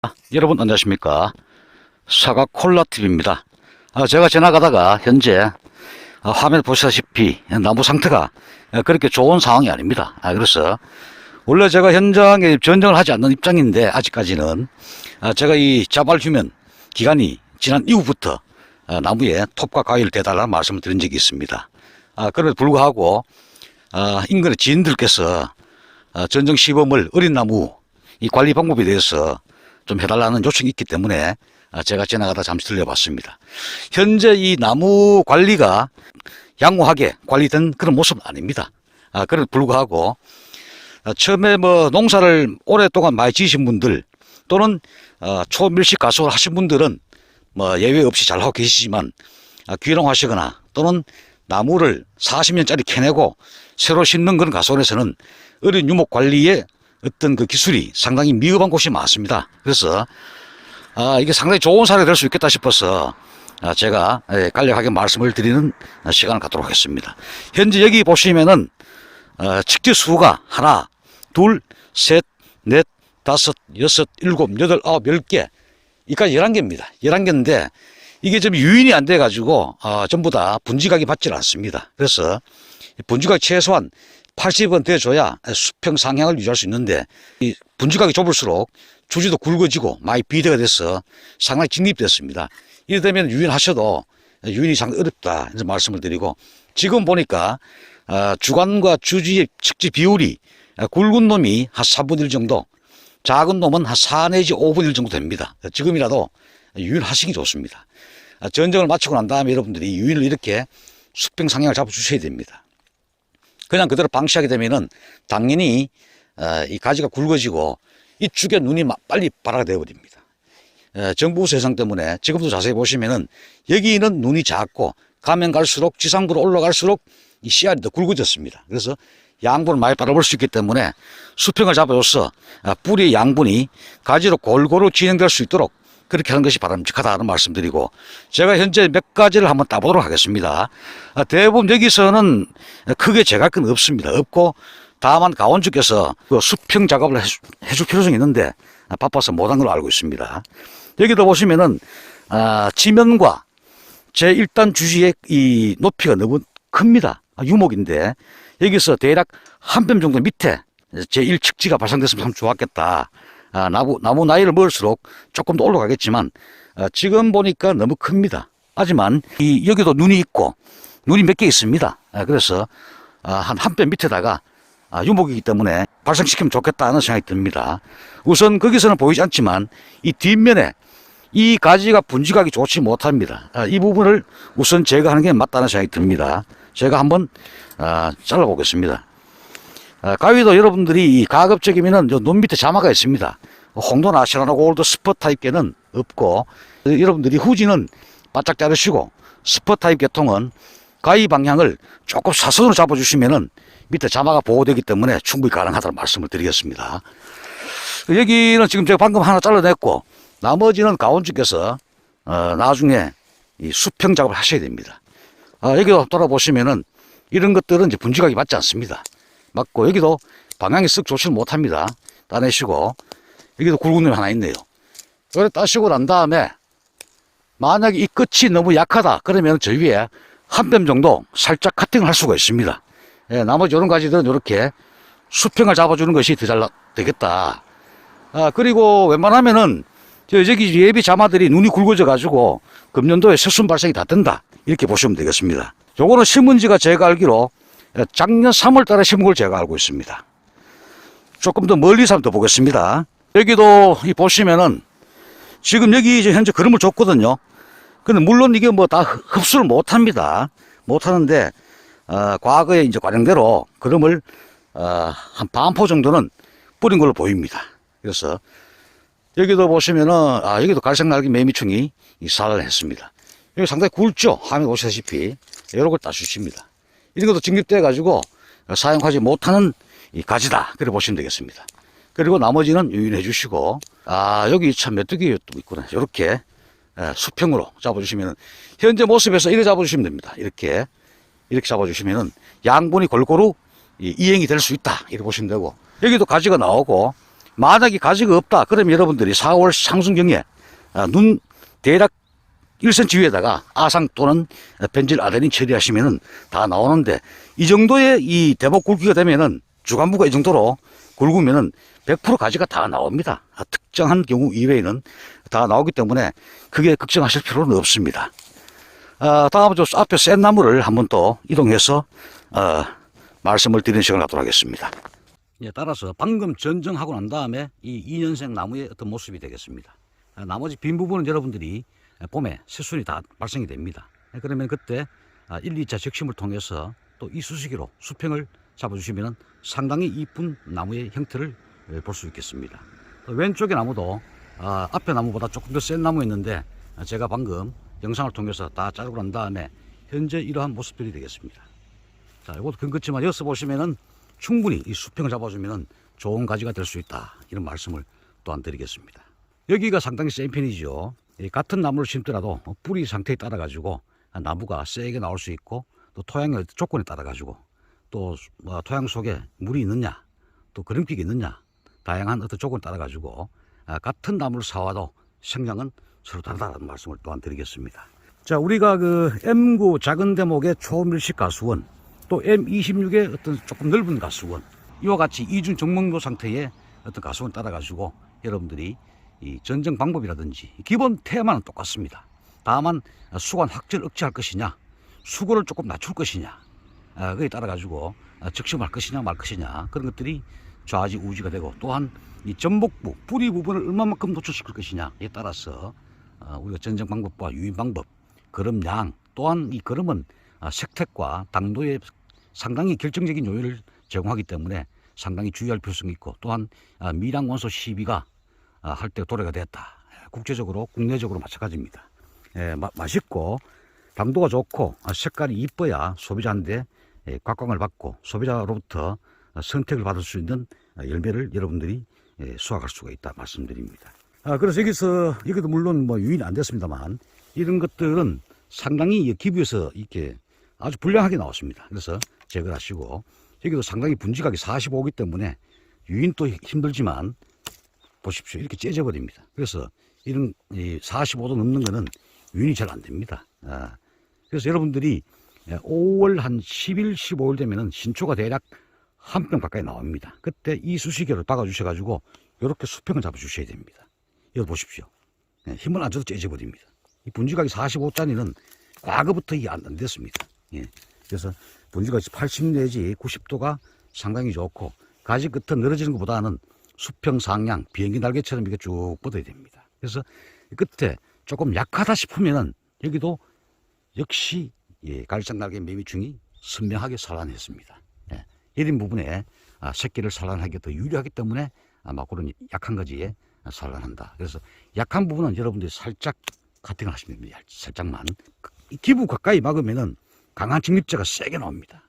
아, 여러분 안녕하십니까? 사과 콜라TV입니다. 아, 제가 지나가다가 현재 아, 화면 보시다시피 나무 상태가 아, 그렇게 좋은 상황이 아닙니다. 아, 그래서 원래 제가 현장에 전쟁을 하지 않는 입장인데 아직까지는 아, 제가 이 자발 휴면 기간이 지난 이후부터 아, 나무에 톱과 가위를 대달라는 말씀을 드린 적이 있습니다. 아, 그럼에도 불구하고 아, 인근의 지인들께서 아, 전정 시범을 어린 나무 이 관리 방법에 대해서 좀 해달라는 요청이 있기 때문에 아, 제가 지나가다 잠시 들려봤습니다. 현재 이 나무 관리가 양호하게 관리된 그런 모습은 아닙니다. 아, 그래도 불구하고 아, 처음에 뭐 농사를 오랫동안 많이 지으신 분들 또는 어, 초밀식 가수를 하신 분들은 뭐 예외 없이 잘 하고 계시지만 아, 귀농하시거나 또는 나무를 40년짜리 캐내고 새로 심는 그런 가수원에서는 어린 유목 관리에 어떤 그 기술이 상당히 미흡한 곳이 많습니다. 그래서 아, 이게 상당히 좋은 사례가 될 수 있겠다 싶어서 아, 제가 예, 간략하게 말씀을 드리는 시간을 갖도록 하겠습니다. 현재 여기 보시면은 어, 칙지 수가 하나, 둘, 셋, 넷, 다섯, 여섯, 일곱, 여덟, 아홉, 열 개. 이까지 열한 개입니다. 열한 개인데 이게 좀 유인이 안 돼 가지고 어, 전부 다 분지각이 받질 않습니다. 그래서 분지각이 최소한 80은 돼줘야 수평 상향을 유지할 수 있는데 이 분지각이 좁을수록 주지도 굵어지고 많이 비대가 돼서 상당히 진입됐습니다. 이래 되면 유인하셔도 유인이 상당히 어렵다 이런 말씀을 드리고 지금 보니까 어, 주관과 주지의 측지 비율이 어, 굵은 놈이 한 3분의 1 정도 작은 놈은 한 4 내지 5분의 1 정도 됩니다. 지금이라도 유인하시기 좋습니다. 아, 전쟁을 마치고 난 다음에 여러분들이 유인을 이렇게 수평 상향을 잡아주셔야 됩니다. 그냥 그대로 방치하게 되면은 당연히 어, 이 가지가 굵어지고 이쪽에 눈이 막 빨리 발화가 되어버립니다. 어, 정부 세상 때문에 지금도 자세히 보시면은 여기는 눈이 작고 가면 갈수록 지상부로 올라갈수록 이 씨알이 더 굵어졌습니다. 그래서 양분을 많이 빨아볼 수 있기 때문에 수평을 잡아줘서 아, 뿌리의 양분이 가지로 골고루 진행될 수 있도록 그렇게 하는 것이 바람직하다는 말씀드리고 제가 현재 몇 가지를 한번 따보도록 하겠습니다. 아, 대부분 여기서는 크게 건 없습니다. 없고 다만 가원주께서 그 수평 작업을 해줄 필요성이 있는데 아, 바빠서 못한 걸로 알고 있습니다. 여기도 보시면은 아, 지면과 제 1단 주지의 이 높이가 너무 큽니다. 아, 유목인데 여기서 대략 한 뼘 정도 밑에 제 1측지가 발생됐으면 참 좋았겠다. 아, 나무, 나무 나이를 먹을수록 조금 더 올라가겠지만 아, 지금 보니까 너무 큽니다. 하지만 이 여기도 눈이 있고 눈이 몇 개 있습니다. 아, 그래서 아, 한한 뼘 밑에다가 아, 유목이기 때문에 발생시키면 좋겠다는 생각이 듭니다. 우선 거기서는 보이지 않지만 이 뒷면에 이 가지가 분지각이 좋지 못합니다. 아, 이 부분을 우선 제거하는 게 맞다는 생각이 듭니다. 제가 한번 아, 잘라보겠습니다. 아, 가위도 여러분들이 이 가급적이면은 저눈 밑에 자마가 있습니다. 홍도나 시라나 골드 스퍼 타입계는 없고 어, 여러분들이 후지는 바짝 자르시고 스퍼 타입 계통은 가위 방향을 조금 사선으로 잡아주시면은 밑에 자마가 보호되기 때문에 충분히 가능하다는 말씀을 드리겠습니다. 여기는 지금 제가 방금 하나 잘라냈고 나머지는 가온주께서 어, 나중에 이 수평 작업을 하셔야 됩니다. 아, 여기도 돌아보시면은 이런 것들은 이제 분지각이 맞지 않습니다. 맞고 여기도 방향이 쓱 좋지는 못합니다. 따내시고 여기도 굵은 놈이 하나 있네요. 그래 따시고 난 다음에 만약에 이 끝이 너무 약하다 그러면 저 위에 한 뼘 정도 살짝 카팅을 할 수가 있습니다. 예, 나머지 이런 가지들은 이렇게 수평을 잡아주는 것이 더 잘 되겠다. 아, 그리고 웬만하면은 저 저기 예비 자마들이 눈이 굵어져 가지고 금년도에 새순 발생이 다 된다. 이렇게 보시면 되겠습니다. 요거는 신문지가 제가 알기로 작년 3월 달에 심은 걸 제가 알고 있습니다. 조금 더 멀리서 한번 더 보겠습니다. 여기도 이 보시면은 지금 여기 이제 현재 그림을 줬거든요. 근데 물론 이게 뭐 다 흡수를 못 합니다. 못 하는데, 어, 과거에 이제 관행대로 그림을, 어, 한 반포 정도는 뿌린 걸로 보입니다. 그래서 여기도 보시면은, 아, 여기도 갈색 날개 매미충이 이 살을 했습니다. 여기 상당히 굵죠? 화면 보시다시피. 이런 걸 따주십니다. 이런 것도 직립돼가지고 사용하지 못하는 이 가지다. 그래 보시면 되겠습니다. 그리고 나머지는 유인해 주시고, 아, 여기 참 메뚜기 또 있구나. 이렇게 수평으로 잡아주시면, 현재 모습에서 이렇게 잡아주시면 됩니다. 이렇게, 이렇게 잡아주시면은 양분이 골고루 이- 이행이 될 수 있다. 이렇게 보시면 되고, 여기도 가지가 나오고, 만약에 가지가 없다. 그러면 여러분들이 4월 상순경에 아, 눈 대략 1cm 위에다가 아상 또는 벤질 아데닌 처리하시면은 다 나오는데 이 정도의 이 대목 굵기가 되면은 주간부가 이 정도로 굵으면은 100% 가지가 다 나옵니다. 아, 특정한 경우 이외에는 다 나오기 때문에 크게 걱정하실 필요는 없습니다. 아, 다음으로 저 앞에 센 나무를 한번 또 이동해서 어, 말씀을 드리는 시간을 갖도록 하겠습니다. 예, 따라서 방금 전정하고 난 다음에 이 2년생 나무의 어떤 모습이 되겠습니다. 아, 나머지 빈 부분은 여러분들이 봄에 새순이 다 발생이 됩니다. 예, 그러면 그때 아, 1, 2차 적심을 통해서 또 이 수시기로 수평을 잡아주시면 상당히 이쁜 나무의 형태를 볼 수 있겠습니다. 또 왼쪽의 나무도 아, 앞에 나무보다 조금 더 센 나무였는데 아, 제가 방금 영상을 통해서 다 자르고 난 다음에 현재 이러한 모습들이 되겠습니다. 자, 이것도 근거지만 여기서 보시면은 충분히 이 수평을 잡아주면은 좋은 가지가 될 수 있다. 이런 말씀을 또한 드리겠습니다. 여기가 상당히 센 편이죠. 이 같은 나무를 심더라도 뿌리 상태에 따라 가지고 나무가 세게 나올 수 있고 또 토양의 조건에 따라 가지고 또뭐 토양 속에 물이 있느냐 또 그름기가 있느냐 다양한 어떤 조건에 따라 가지고 아, 같은 나무를 사와도 성장은 서로 다르다는 말씀을 또한 드리겠습니다. 자, 우리가 그 M9 작은 대목의 초밀식 가수원 또 M26의 어떤 조금 넓은 가수원 이와 같이 이중 정목로 상태의 어떤 가수원 따라 가지고 여러분들이 이 전정 방법이라든지 기본 테마는 똑같습니다. 다만 수관 확절 억제할 것이냐 수고를 조금 낮출 것이냐 아, 그에 따라 가지고 적심할 것이냐 말 것이냐 그런 것들이 좌지 우지가 되고 또한 이 전복부 뿌리 부분을 얼마만큼 노출시킬 것이냐에 따라서 어, 우리가 전정 방법과 유인 방법 걸음량 또한 이 걸음은 아, 색택과 당도에 상당히 결정적인 요인을 제공하기 때문에 상당히 주의할 필요성이 있고 또한 아, 미량 원소 시비가 아, 할 때 도래가 됐다. 국제적으로 국내적으로 마찬가지입니다. 예, 마- 맛있고 당도가 좋고 아, 색깔이 이뻐야 소비자한테 예, 각광을 받고 소비자로부터 아, 선택을 받을 수 있는 아, 열매를 여러분들이 예, 수확할 수가 있다 말씀드립니다. 아, 그래서 여기서 이것도 물론 뭐 유인이 안 됐습니다만 이런 것들은 상당히 이 기부에서 이렇게 아주 불량하게 나왔습니다. 그래서 제거를 하시고 여기도 상당히 분지각이 45기 때문에 유인도 힘들지만 보십시오. 이렇게 째져 버립니다. 그래서 이런 이 45도 넘는 거는 유인이 잘 안 됩니다. 아, 그래서 여러분들이 5월 한 10일, 15일 되면은 신초가 대략 한 병 가까이 나옵니다. 그때 이 수시계를 박아주셔가지고 이렇게 수평을 잡아주셔야 됩니다. 이거 보십시오. 예, 힘을 안 줘도 째져 버립니다. 이 분지각이 45짜리는 과거부터 이게 안, 안 됐습니다. 예. 그래서 분지각이 80 내지 90도가 상당히 좋고 가지 끝은 늘어지는 것보다는 수평 상향 비행기 날개처럼 이렇게 쭉 뻗어야 됩니다. 그래서 이 끝에 조금 약하다 싶으면은 여기도 역시 예, 갈색 날개 매미충이 선명하게 살아냈습니다. 예, 이런 부분에 아, 새끼를 살아나기 더 유리하기 때문에 아마 그런 약한 가지에 살아난다. 그래서 약한 부분은 여러분들이 살짝 카팅을 하시면 됩니다. 살짝만. 이 기부 가까이 막으면은 강한 직립제가 세게 나옵니다.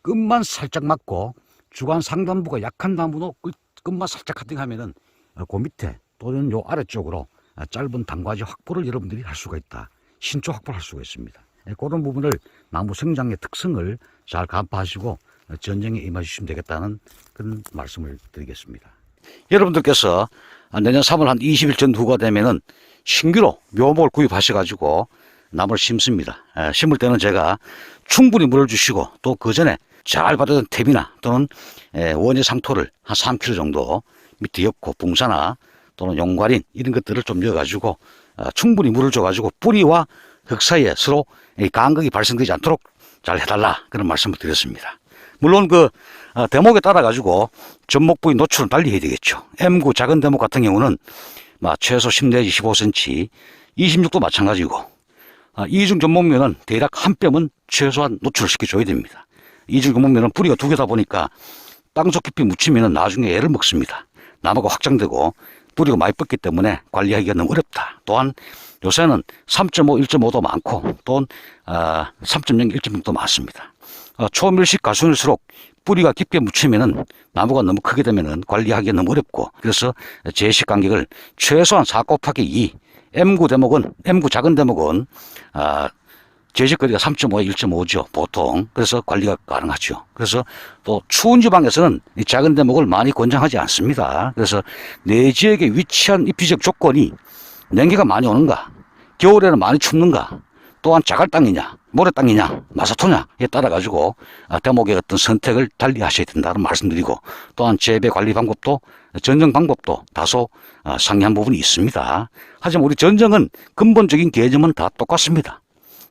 끝만 살짝 막고 주간 상단부가 약한 나무도 끝- 끝만 살짝 카팅하면은 어, 그 밑에 또는 요 아래쪽으로 아, 짧은 단과지 확보를 여러분들이 할 수가 있다. 신초 확보를 할 수가 있습니다. 예, 그런 부분을 나무 성장의 특성을 잘 간파하시고 어, 전쟁에 임하시면 되겠다는 그런 말씀을 드리겠습니다. 여러분들께서 내년 3월 한 20일 전 후가 되면은 신규로 묘목을 구입하셔가지고 나무를 심습니다. 에, 심을 때는 제가 충분히 물을 주시고 또 그 전에 잘 받았던 탭이나 또는 에, 원예 상토를 한 3kg 정도 밑에 엮고 붕사나 또는 용과린 이런 것들을 좀 넣어가지고 어, 충분히 물을 줘가지고 뿌리와 흙 사이에 서로 이 간극이 발생되지 않도록 잘 해달라 그런 말씀을 드렸습니다. 물론 그 어, 대목에 따라 가지고 전목 부위 노출은 달리 해야 되겠죠. M9 작은 대목 같은 경우는 막 최소 10 내지 15cm, 26도 마찬가지고 아, 이중 전목면은 대략 한 뼘은 최소한 노출을 시켜줘야 됩니다. 전목면은 뿌리가 두 개다 보니까 땅속 깊이 묻히면은 나중에 애를 먹습니다. 나무가 확장되고 뿌리가 많이 뻗기 때문에 관리하기가 너무 어렵다. 또한 요새는 3.5, 1.5도 많고 또는 아, 3.0, 1.6도 많습니다. 어, 초밀식 가수일수록 뿌리가 깊게 묻히면은 나무가 너무 크게 되면은 관리하기가 너무 어렵고 그래서 제식 간격을 최소한 4 곱하기 2 M9 대목은 M9 작은 대목은 아, 제식거리가 3.5에 1.5죠. 보통. 그래서 관리가 가능하죠. 그래서 또 추운 지방에서는 이 작은 대목을 많이 권장하지 않습니다. 그래서 내 지역에 위치한 입지적 조건이 냉기가 많이 오는가, 겨울에는 많이 춥는가, 또한 자갈 땅이냐, 모래 땅이냐, 마사토냐에 따라 가지고 아, 대목의 어떤 선택을 달리 하셔야 된다는 말씀드리고 또한 재배 관리 방법도 전정 방법도 다소 아, 상이한 부분이 있습니다. 하지만 우리 전정은 근본적인 개념은 다 똑같습니다.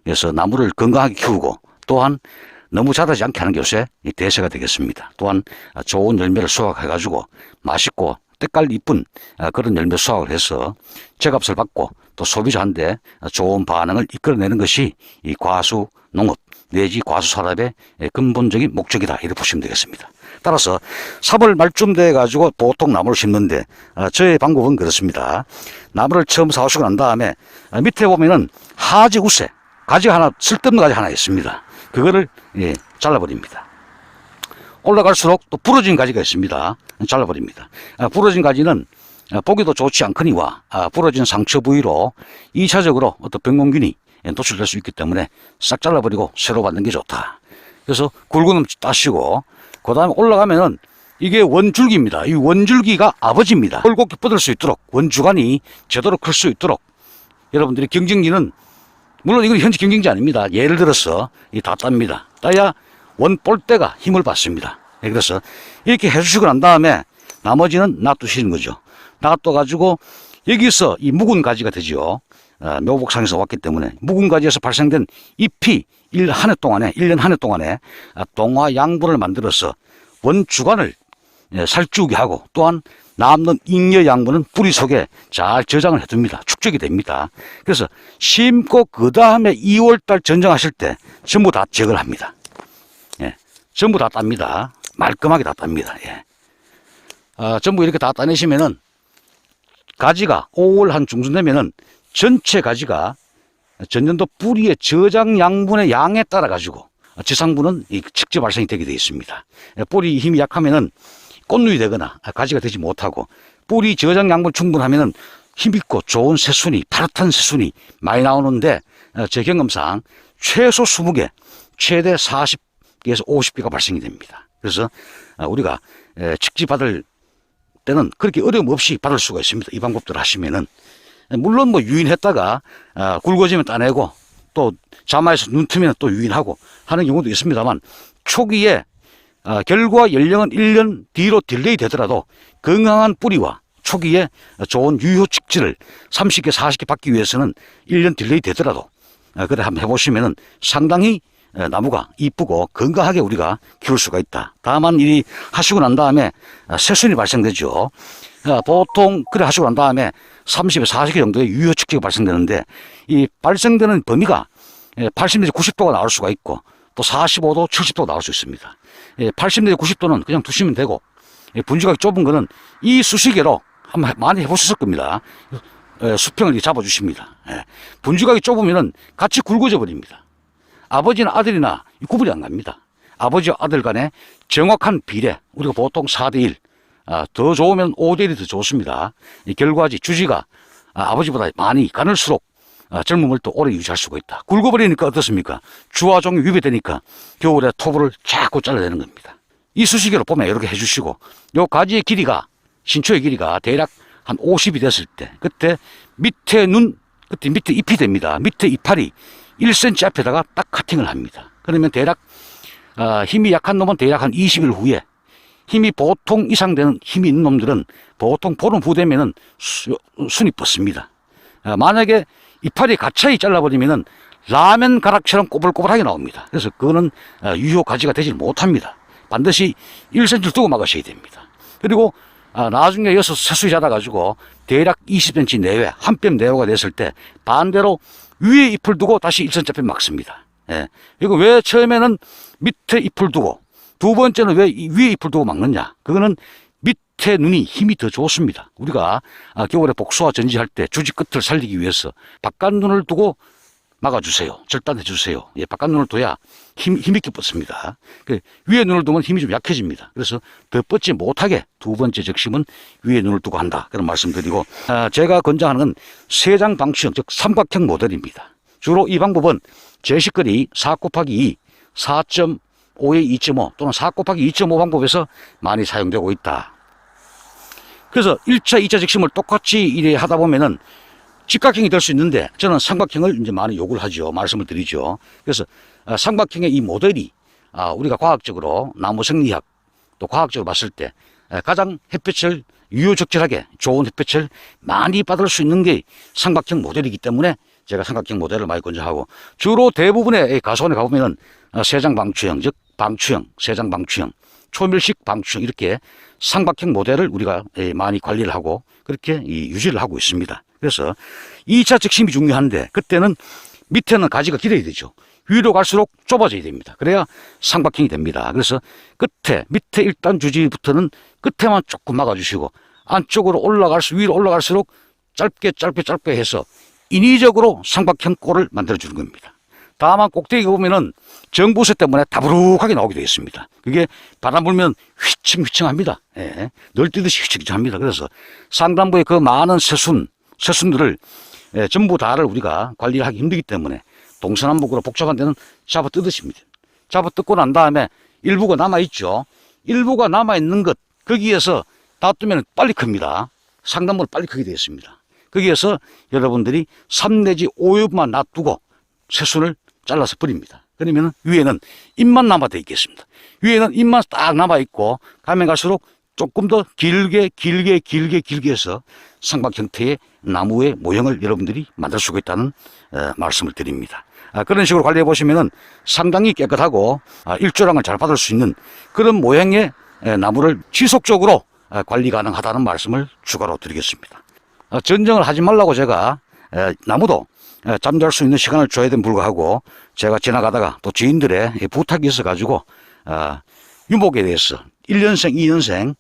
그래서 나무를 건강하게 키우고 또한 너무 자라지 않게 하는 게 요새 이 대세가 되겠습니다. 또한 아, 좋은 열매를 수확해가지고 맛있고 때깔 이쁜 아, 그런 열매 수확을 해서 제값을 받고 또 소비자한테 좋은 반응을 이끌어내는 것이 이 과수 농업 내지 과수 산업의 근본적인 목적이다 이렇게 보시면 되겠습니다. 따라서 3월 말쯤 돼 가지고 보통 나무를 심는데 아, 저의 방법은 그렇습니다. 나무를 처음 사오시고 난 다음에 아, 밑에 보면은 하지 우세 가지가 하나 쓸데없는 가지 하나 있습니다. 그거를 예, 잘라버립니다. 올라갈수록 또 부러진 가지가 있습니다. 잘라버립니다. 아, 부러진 가지는 아, 보기도 좋지 않거니와 아, 부러진 상처 부위로 2차적으로 어떤 병원균이 노출될 수 있기 때문에 싹 잘라버리고 새로 받는 게 좋다. 그래서 굵은 놈 따시고 그 다음에 올라가면은 이게 원줄기입니다. 이 원줄기가 아버지입니다. 꼴곡히 뻗을 수 있도록 원주간이 제대로 클 수 있도록 여러분들이 경쟁지는 물론 이건 현재 경쟁지 아닙니다. 예를 들어서 이다 땁니다. 따야 원 볼대가 힘을 받습니다. 예, 그래서 이렇게 해주시고 난 다음에 나머지는 놔두시는 거죠. 놔둬가지고 여기서 이 묵은 가지가 되죠. 아, 묘복상에서 왔기 때문에 묵은 가지에서 발생된 잎이 일한해 동안에, 일년한 해 동안에 아, 동화 양분을 만들어서 원 주간을 예, 살찌우게 하고 또한 남는 잉여 양분은 뿌리 속에 잘 저장을 해둡니다. 축적이 됩니다. 그래서 심고 그 다음에 2월달 전정하실 때 전부 다 제거를 합니다. 예, 전부 다 땁니다. 말끔하게 다 땁니다. 예. 아, 전부 이렇게 다 따내시면은 가지가 5월 한 중순 되면은 전체 가지가 전년도 뿌리의 저장 양분의 양에 따라 가지고 지상분은 이 직접 발생이 되게 되어 있습니다. 예, 뿌리 힘이 약하면은 꽃눈이 되거나 가지가 되지 못하고 뿌리 저장 양분 충분하면은 힘있고 좋은 새순이 파릇한 새순이 많이 나오는데 어, 제 경험상 최소 20개 최대 40개에서 50개가 발생이 됩니다. 그래서 어, 우리가 에, 직지 받을 때는 그렇게 어려움 없이 받을 수가 있습니다. 이 방법들 하시면은 물론 뭐 유인했다가 아, 굵어지면 따내고 또 자마에서 눈 트면 또 유인하고 하는 경우도 있습니다만 초기에 아, 결과 연령은 1년 뒤로 딜레이 되더라도 건강한 뿌리와 초기에 좋은 유효 직질을 30개, 40개 받기 위해서는 1년 딜레이 되더라도 아, 그래 한번 해보시면은 상당히 에, 나무가 이쁘고 건강하게 우리가 키울 수가 있다. 다만 이 하시고 난 다음에 아, 새순이 발생되죠. 아, 보통 그래 하시고 난 다음에 30에 40개 정도의 유효 측지가 발생되는데 이 발생되는 범위가 80 내지 90도가 나올 수가 있고 또 45도, 70도가 나올 수 있습니다. 80 내지 90도는 그냥 두시면 되고 예, 분주가 좁은 거는 이 수시계로 한번 많이 해보셨을 겁니다. 예, 수평을 잡아주십니다. 예. 분주각이 좁으면은 같이 굵어져 버립니다. 아버지나 아들이나 구분이 안 갑니다. 아버지와 아들 간의 정확한 비례, 우리가 보통 4대1, 아, 더 좋으면 5대1이 더 좋습니다. 이 결과지, 주지가 아, 아버지보다 많이 가늘수록 아, 젊음을 또 오래 유지할 수가 있다. 굵어버리니까 어떻습니까? 주화종이 위배되니까 겨울에 토부를 자꾸 잘라내는 겁니다. 이 수시계로 보면 이렇게 해주시고, 요 가지의 길이가, 신초의 길이가 대략 한 50이 됐을 때, 그때 밑에 눈, 그때 밑에 잎이 됩니다. 밑에 이파리 1cm 앞에다가 딱 카팅을 합니다. 그러면 대략, 아, 힘이 약한 놈은 대략 한 20일 후에 힘이 보통 이상 되는 힘이 있는 놈들은 보통 보름 후 되면은 수, 순이 뻗습니다. 아, 만약에 이파리 가차이 잘라버리면은 라면 가락처럼 꼬불꼬불하게 나옵니다. 그래서 그거는 아, 유효 가지가 되질 못합니다. 반드시 1cm 두고 막으셔야 됩니다. 그리고 아, 나중에 여기서 새수이 자라가지고 대략 20cm 내외, 한 뼘 내외가 됐을 때 반대로 위에 잎을 두고 다시 1cm 앞에 막습니다. 예. 이거 왜 처음에는 밑에 잎을 두고 두 번째는 왜이 위에 잎을 두고 막느냐? 그거는 밑에 눈이 힘이 더 좋습니다. 우리가 아, 겨울에 복수와 전지할 때 주지 끝을 살리기 위해서 바깥 눈을 두고 막아주세요. 절단해 주세요. 예, 바깥 눈을 둬야 힘, 힘있게 뻗습니다. 그 위에 눈을 두면 힘이 좀 약해집니다. 그래서 더 뻗지 못하게 두 번째 적심은 위에 눈을 두고 한다. 그런 말씀 드리고, 아, 제가 권장하는 건 세장 방치형, 즉 삼각형 모델입니다. 주로 이 방법은 제식거리 4 곱하기 2, 4.5에 2.5 또는 4 곱하기 2.5 방법에서 많이 사용되고 있다. 그래서 1차, 2차 직심을 똑같이 이래 하다 보면은 직각형이 될 수 있는데 저는 삼각형을 이제 많이 요구를 하죠. 말씀을 드리죠. 그래서 아, 삼각형의 이 모델이 아, 우리가 과학적으로 나무 생리학 또 과학적으로 봤을 때 에, 가장 햇볕을 유효적절하게 좋은 햇볕을 많이 받을 수 있는 게 삼각형 모델이기 때문에 제가 삼각형 모델을 많이 권장하고 주로 대부분의 이 가수원에 가보면은 어, 세장 방추형 즉 방추형 세장 방추형 초밀식 방추형 이렇게 삼각형 모델을 우리가 예, 많이 관리를 하고 그렇게 이 유지를 하고 있습니다. 그래서 2차 적심이 중요한데 그때는 밑에는 가지가 길어야 되죠. 위로 갈수록 좁아져야 됩니다. 그래야 삼각형이 됩니다. 그래서 끝에 밑에 일단 주지부터는 끝에만 조금 막아주시고 안쪽으로 올라갈수 위로 올라갈수록 짧게 짧게 짧게 해서 인위적으로 삼각형 꼴을 만들어 주는 겁니다. 다만 꼭대기 보면은 정부세 때문에 다부룩하게 나오게 되어 있습니다. 그게 바람 불면 휘청휘청합니다. 예. 널 뛰듯이 휘청휘청합니다. 그래서 상단부의 그 많은 새순, 새순들을 예, 전부 다를 우리가 관리하기 힘들기 때문에 동서남북으로 복잡한 데는 잡아 뜯으십니다. 잡아 뜯고 난 다음에 일부가 남아있죠. 일부가 남아있는 것, 거기에서 놔두면 빨리 큽니다. 상단부는 빨리 크게 되어 있습니다. 거기에서 여러분들이 3 내지 5유만 놔두고 새순을 잘라서 버립니다. 그러면 위에는 잎만 남아져 있겠습니다. 위에는 잎만 딱 남아있고 가면 갈수록 조금 더 길게 길게 길게 길게 해서 삼각 형태의 나무의 모형을 여러분들이 만들 수가 있다는 어, 말씀을 드립니다. 아, 그런 식으로 관리해 보시면은 상당히 깨끗하고 아, 일조량을 잘 받을 수 있는 그런 모형의 에, 나무를 지속적으로 아, 관리 가능하다는 말씀을 추가로 드리겠습니다. 어, 전쟁을 하지 말라고 제가 에, 나무도 에, 잠잘 수 있는 시간을 줘야 됨 불구하고 제가 지나가다가 또 지인들의 이 부탁이 있어 가지고 아, 유목에 대해서 1년생, 2년생,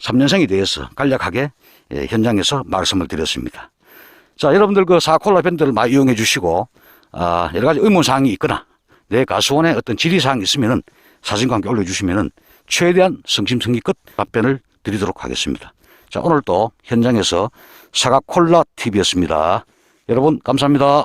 3년생에 대해서 간략하게 예, 현장에서 말씀을 드렸습니다. 자, 여러분들 그 사콜라 밴드를 많이 이용해 주시고 아, 여러 가지 의문사항이 있거나 내 가수원에 어떤 질의사항이 있으면은 사진과 함께 올려주시면은 최대한 성심성의껏 답변을 드리도록 하겠습니다. 자, 오늘 또 현장에서 사과 콜라 TV였습니다. 여러분, 감사합니다.